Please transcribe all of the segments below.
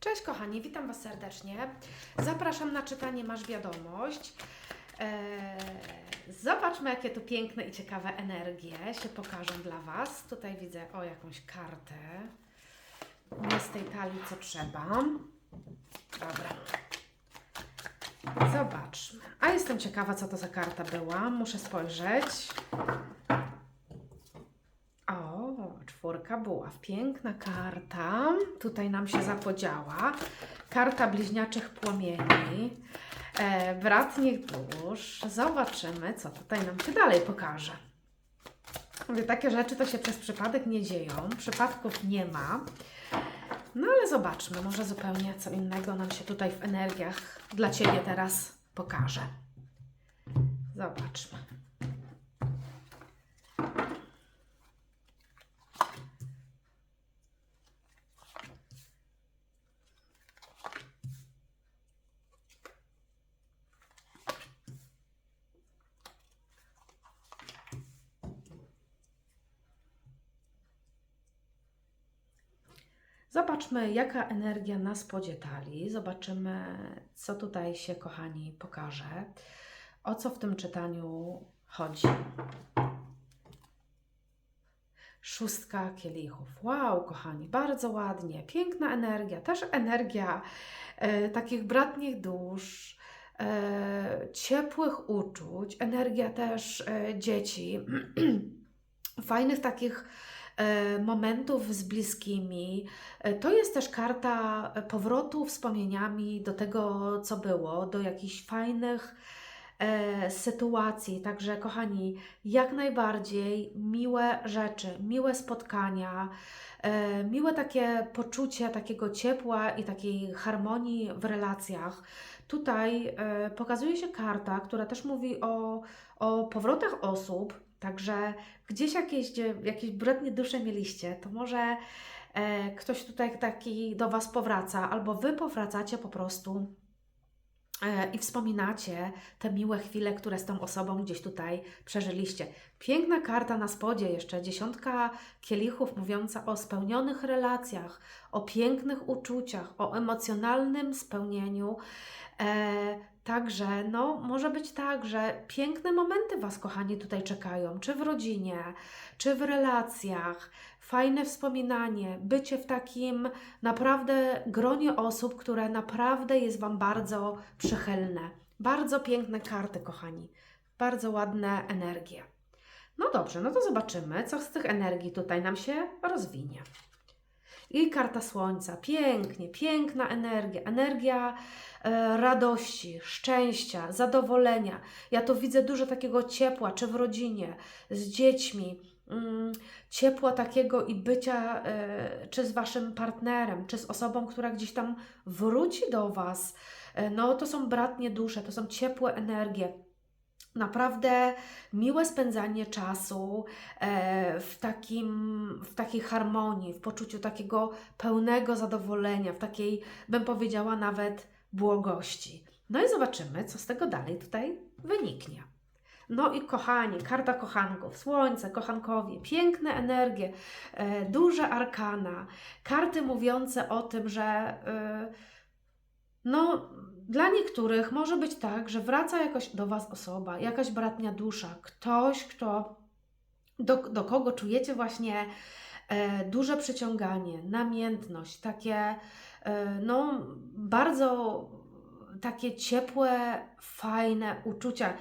Cześć kochani, witam Was serdecznie. Zapraszam na czytanie Masz Wiadomość. Eee, zobaczmy, jakie tu piękne i ciekawe energie się pokażą dla Was. Tutaj widzę o jakąś kartę. Nie z tej talii, co trzeba. Dobra. Zobaczmy. A jestem ciekawa, co to za karta była. Muszę spojrzeć. Czwórka buław. Piękna karta. Tutaj nam się zapodziała. Karta bliźniaczych płomieni. E, bratnich dusz. Zobaczymy, co tutaj nam się dalej pokaże. Mówię, takie rzeczy to się przez przypadek nie dzieją. Przypadków nie ma. No ale zobaczmy, może zupełnie co innego nam się tutaj w energiach dla Ciebie teraz pokaże. Zobaczmy. Zobaczmy, jaka energia nas podzietali. Zobaczymy, co tutaj się, kochani, pokaże. O co w tym czytaniu chodzi. Szóstka kielichów. Wow, kochani, bardzo ładnie. Piękna energia. Też energia e, takich bratnich dusz, e, ciepłych uczuć. Energia też e, dzieci. Fajnych takich momentów z bliskimi. E, To jest też karta powrotu wspomnieniami do tego, co było, do jakichś fajnych e, sytuacji. Także, kochani, jak najbardziej miłe rzeczy, miłe spotkania, e, miłe takie poczucie takiego ciepła i takiej harmonii w relacjach. Tutaj e, pokazuje się karta, która też mówi o, o powrotach osób, także gdzieś jakieś, jakieś brednie dusze mieliście, to może e, ktoś tutaj taki do Was powraca, albo Wy powracacie po prostu i wspominacie te miłe chwile, które z tą osobą gdzieś tutaj przeżyliście. Piękna karta na spodzie jeszcze, dziesiątka kielichów mówiąca o spełnionych relacjach, o pięknych uczuciach, o emocjonalnym spełnieniu. E, Także, no, może być tak, że piękne momenty Was, kochani, tutaj czekają, czy w rodzinie, czy w relacjach, fajne wspominanie, bycie w takim naprawdę gronie osób, które naprawdę jest Wam bardzo przychylne. Bardzo piękne karty, kochani, bardzo ładne energie. No dobrze, no to zobaczymy, co z tych energii tutaj nam się rozwinie. I karta słońca, pięknie, piękna energia, energia e, radości, szczęścia, zadowolenia. Ja tu widzę dużo takiego ciepła, czy w rodzinie, z dziećmi, ciepła takiego i bycia, e, czy z Waszym partnerem, czy z osobą, która gdzieś tam wróci do Was. E, no to są bratnie dusze, to są ciepłe energie. Naprawdę miłe spędzanie czasu e, w, takim, w takiej harmonii, w poczuciu takiego pełnego zadowolenia, w takiej, bym powiedziała, nawet błogości. No i zobaczymy, co z tego dalej tutaj wyniknie. No i kochani, karta kochanków, słońce, kochankowie, piękne energie, e, duże arkana, karty mówiące o tym, że e, no, dla niektórych może być tak, że wraca jakoś do Was osoba, jakaś bratnia dusza, ktoś, kto, do, do kogo czujecie właśnie e, duże przyciąganie, namiętność, takie, no, bardzo takie ciepłe, fajne uczucia.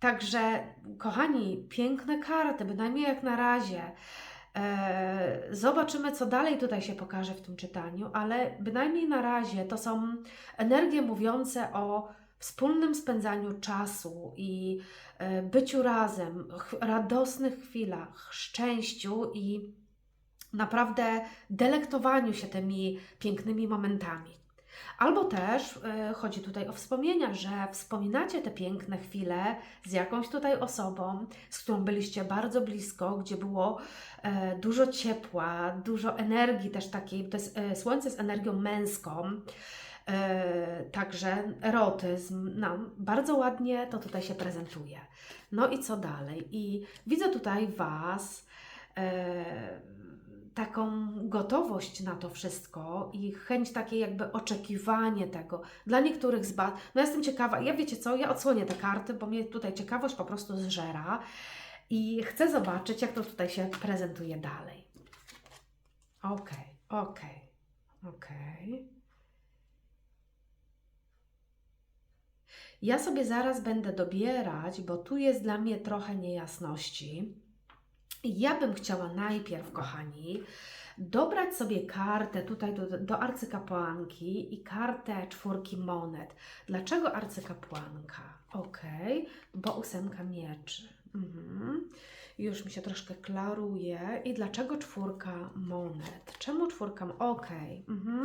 Także, kochani, piękne karty, bynajmniej jak na razie. E, Zobaczymy, co dalej tutaj się pokaże w tym czytaniu, ale bynajmniej na razie to są energie mówiące o wspólnym spędzaniu czasu i e, byciu razem, ch- radosnych chwilach, szczęściu i naprawdę delektowaniu się tymi pięknymi momentami. Albo też e, chodzi tutaj o wspomnienia, że wspominacie te piękne chwile z jakąś tutaj osobą, z którą byliście bardzo blisko, gdzie było e, dużo ciepła, dużo energii też takiej, to jest, e, słońce z energią męską, także erotyzm, no, bardzo ładnie to tutaj się prezentuje. No i co dalej? I widzę tutaj Was, taką gotowość na to wszystko i chęć takie jakby oczekiwanie tego. Dla niektórych z Was, no jestem ciekawa, ja wiecie co, ja odsłonię te karty, bo mnie tutaj ciekawość po prostu zżera i chcę zobaczyć, jak to tutaj się prezentuje dalej. Okej, okej, okej. Ja sobie zaraz będę dobierać, bo tu jest dla mnie trochę niejasności. Ja bym chciała najpierw, kochani, dobrać sobie kartę tutaj do, do arcykapłanki i kartę czwórki monet. Dlaczego arcykapłanka? Ok, bo ósemka mieczy. Mhm. Już mi się troszkę klaruje. I dlaczego czwórka monet? Czemu czwórka? Ok. Mhm.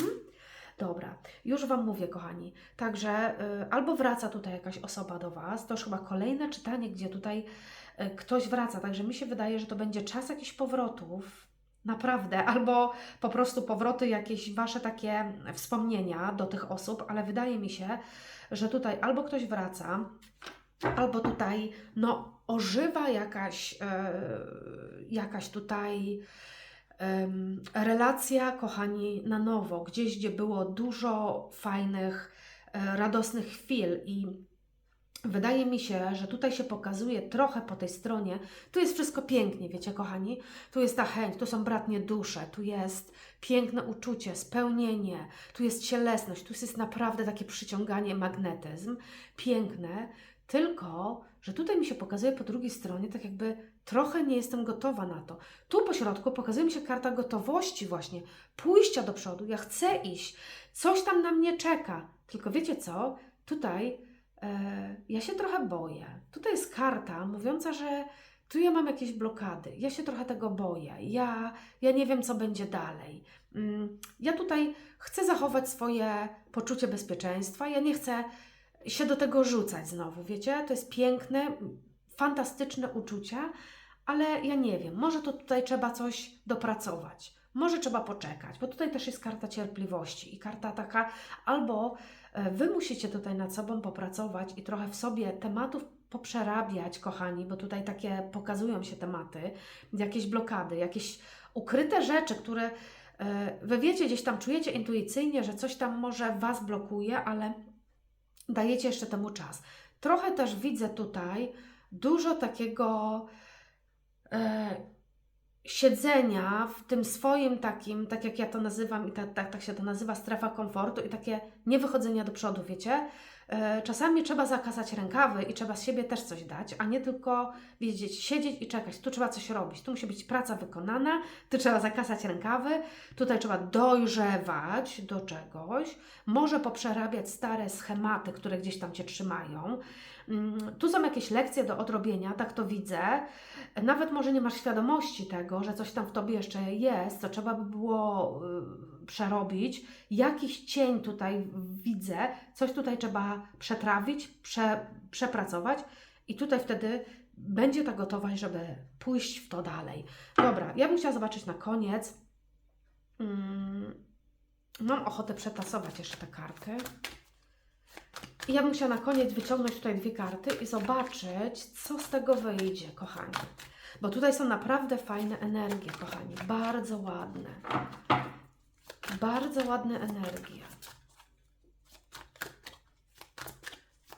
Dobra, już Wam mówię, kochani. Także y, albo wraca tutaj jakaś osoba do Was, to już chyba kolejne czytanie, gdzie tutaj ktoś wraca. Także mi się wydaje, że to będzie czas jakichś powrotów. Naprawdę, albo po prostu powroty, jakieś Wasze takie wspomnienia do tych osób, ale wydaje mi się, że tutaj albo ktoś wraca, albo tutaj no, ożywa jakaś, e, jakaś tutaj relacja, kochani, na nowo, gdzieś, gdzie było dużo fajnych, e, radosnych chwil i wydaje mi się, że tutaj się pokazuje trochę po tej stronie, tu jest wszystko pięknie, wiecie, kochani, tu jest ta chęć, tu są bratnie dusze, tu jest piękne uczucie, spełnienie, tu jest cielesność, tu jest naprawdę takie przyciąganie, magnetyzm, piękne, tylko, że tutaj mi się pokazuje po drugiej stronie, tak jakby trochę nie jestem gotowa na to. Tu po środku pokazuje mi się karta gotowości właśnie, pójścia do przodu. Ja chcę iść, coś tam na mnie czeka. Tylko wiecie co? Tutaj ja się trochę boję. Tutaj jest karta mówiąca, że tu ja mam jakieś blokady. Ja się trochę tego boję. Ja, ja nie wiem, co będzie dalej. Mm, Ja tutaj chcę zachować swoje poczucie bezpieczeństwa. Ja nie chcę się do tego rzucać znowu, wiecie? To jest piękne, fantastyczne uczucie, ale ja nie wiem, może to tutaj trzeba coś dopracować. Może trzeba poczekać, bo tutaj też jest karta cierpliwości i karta taka, albo e, Wy musicie tutaj nad sobą popracować i trochę w sobie tematów poprzerabiać, kochani, bo tutaj takie pokazują się tematy, jakieś blokady, jakieś ukryte rzeczy, które e, Wy wiecie, gdzieś tam czujecie intuicyjnie, że coś tam może Was blokuje, ale dajecie jeszcze temu czas. Trochę też widzę tutaj dużo takiego e, siedzenia w tym swoim takim, tak jak ja to nazywam i tak, tak, się to nazywa, strefa komfortu i takie niewychodzenia do przodu, wiecie? E, czasami trzeba zakasać rękawy i trzeba z siebie też coś dać, a nie tylko wiedzieć, siedzieć i czekać. Tu trzeba coś robić, tu musi być praca wykonana, tu trzeba zakasać rękawy, tutaj trzeba dojrzewać do czegoś, może poprzerabiać stare schematy, które gdzieś tam Cię trzymają. Mm, Tu są jakieś lekcje do odrobienia, tak to widzę. Nawet może nie masz świadomości tego, że coś tam w tobie jeszcze jest, co trzeba by było y, przerobić. Jakiś cień tutaj widzę, coś tutaj trzeba przetrawić, prze, przepracować i tutaj wtedy będzie ta gotowość, żeby pójść w to dalej. Dobra, ja bym chciała zobaczyć na koniec. Mm, Mam ochotę przetasować jeszcze te karty. Ja bym chciała na koniec wyciągnąć tutaj dwie karty i zobaczyć, co z tego wyjdzie, kochani. Bo tutaj są naprawdę fajne energie, kochani. Bardzo ładne. Bardzo ładne energie.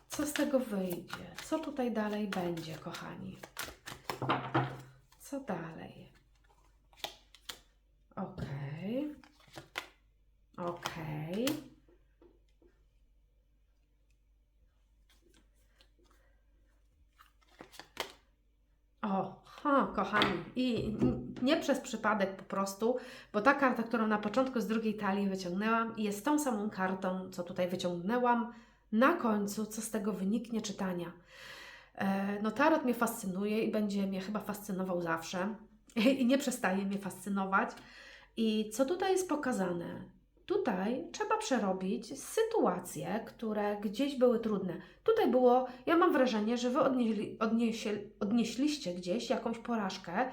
Co z tego wyjdzie? Co tutaj dalej będzie, kochani? Co dalej? Okej. Okej. O, kochani. I nie przez przypadek po prostu, bo ta karta, którą na początku z drugiej talii wyciągnęłam, jest tą samą kartą, co tutaj wyciągnęłam na końcu, co z tego wyniknie czytania. E, No, tarot mnie fascynuje i będzie mnie chyba fascynował zawsze. I nie przestaje mnie fascynować. I co tutaj jest pokazane? Tutaj trzeba przerobić sytuacje, które gdzieś były trudne. Tutaj było, ja mam wrażenie, że Wy odnieśli, odniesie, odnieśliście gdzieś jakąś porażkę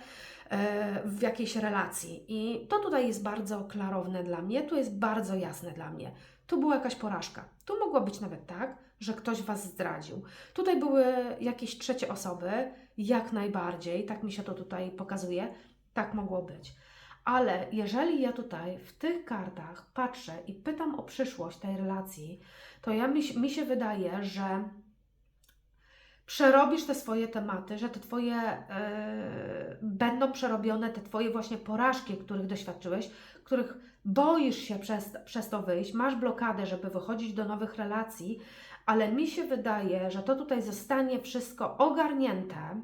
e, w jakiejś relacji. I to tutaj jest bardzo klarowne dla mnie, tu jest bardzo jasne dla mnie. Tu była jakaś porażka. Tu mogło być nawet tak, że ktoś Was zdradził. Tutaj były jakieś trzecie osoby, jak najbardziej, tak mi się to tutaj pokazuje, tak mogło być. Ale jeżeli ja tutaj w tych kartach patrzę i pytam o przyszłość tej relacji, to ja mi, mi się wydaje, że przerobisz te swoje tematy, że te twoje e, będą przerobione, te twoje właśnie porażki, których doświadczyłeś, których boisz się przez, przez to wyjść, masz blokadę, żeby wychodzić do nowych relacji, ale mi się wydaje, że to tutaj zostanie wszystko ogarnięte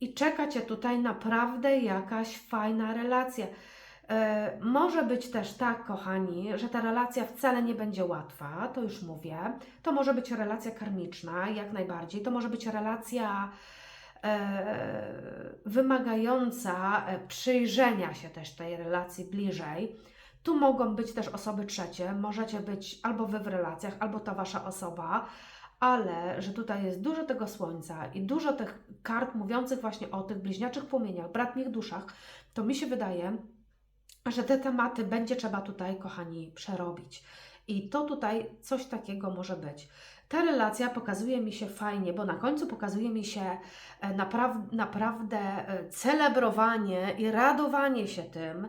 i czeka Cię tutaj naprawdę jakaś fajna relacja. E, może być też tak, kochani, że ta relacja wcale nie będzie łatwa, to już mówię. To może być relacja karmiczna, jak najbardziej. To może być relacja e, wymagająca e, przyjrzenia się też tej relacji bliżej. Tu mogą być też osoby trzecie, możecie być albo wy w relacjach, albo ta wasza osoba, ale że tutaj jest dużo tego słońca i dużo tych kart mówiących właśnie o tych bliźniaczych płomieniach, bratnich duszach, to mi się wydaje, że te tematy będzie trzeba tutaj, kochani, przerobić. I to tutaj coś takiego może być. Ta relacja pokazuje mi się fajnie, bo na końcu pokazuje mi się e, napraw, naprawdę e, celebrowanie i radowanie się tym.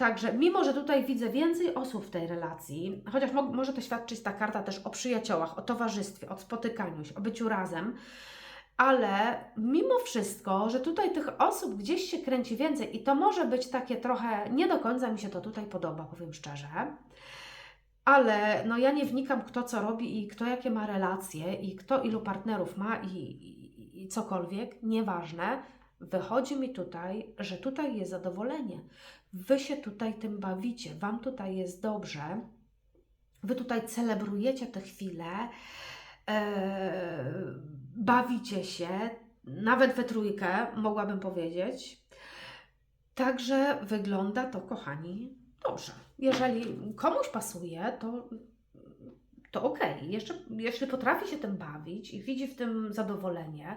Także, mimo że tutaj widzę więcej osób w tej relacji, chociaż mo może to świadczyć ta karta też o przyjaciołach, o towarzystwie, o spotykaniu się, o byciu razem, ale mimo wszystko, że tutaj tych osób gdzieś się kręci więcej i to może być takie trochę, nie do końca mi się to tutaj podoba, powiem szczerze, ale no ja nie wnikam kto co robi i kto jakie ma relacje i kto ilu partnerów ma i, i, i cokolwiek, nieważne. Wychodzi mi tutaj, że tutaj jest zadowolenie. Wy się tutaj tym bawicie, Wam tutaj jest dobrze. Wy tutaj celebrujecie te chwile, e, bawicie się, nawet we trójkę, mogłabym powiedzieć. Także wygląda to, kochani, dobrze. Jeżeli komuś pasuje, to, to okej. Jeszcze, jeśli potrafi się tym bawić i widzi w tym zadowolenie,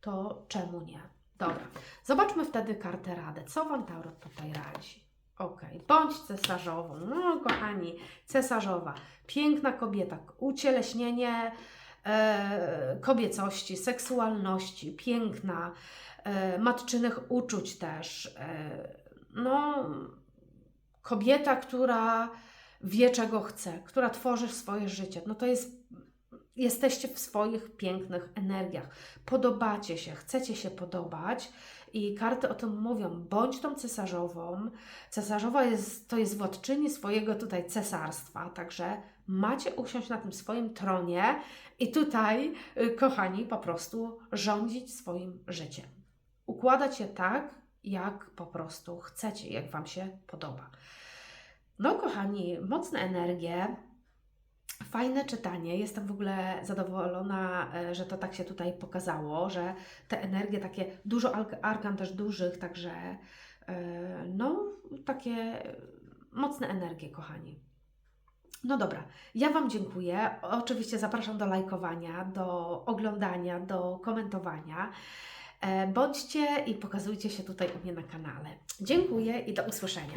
to czemu nie? Dobra, zobaczmy wtedy kartę radę. Co Wam Tarot tutaj radzi? Okej, bądź cesarzową. No, kochani, cesarzowa. Piękna kobieta, ucieleśnienie e, kobiecości, seksualności, piękna, e, matczynych uczuć też. E, no, kobieta, która wie, czego chce, która tworzy swoje życie. No to jest. Jesteście w swoich pięknych energiach. Podobacie się, chcecie się podobać i karty o tym mówią. Bądź tą cesarzową. Cesarzowa jest, to jest władczyni swojego tutaj cesarstwa, także macie usiąść na tym swoim tronie i tutaj, y, kochani, po prostu rządzić swoim życiem. Układać się tak, jak po prostu chcecie, jak Wam się podoba. No, kochani, mocne energie. Fajne czytanie. Jestem w ogóle zadowolona, e, że to tak się tutaj pokazało, że te energie takie, dużo ark- arkan też dużych, także e, no takie mocne energie, kochani. No dobra, ja Wam dziękuję. Oczywiście zapraszam do lajkowania, do oglądania, do komentowania. E, Bądźcie i pokazujcie się tutaj u mnie na kanale. Dziękuję i do usłyszenia.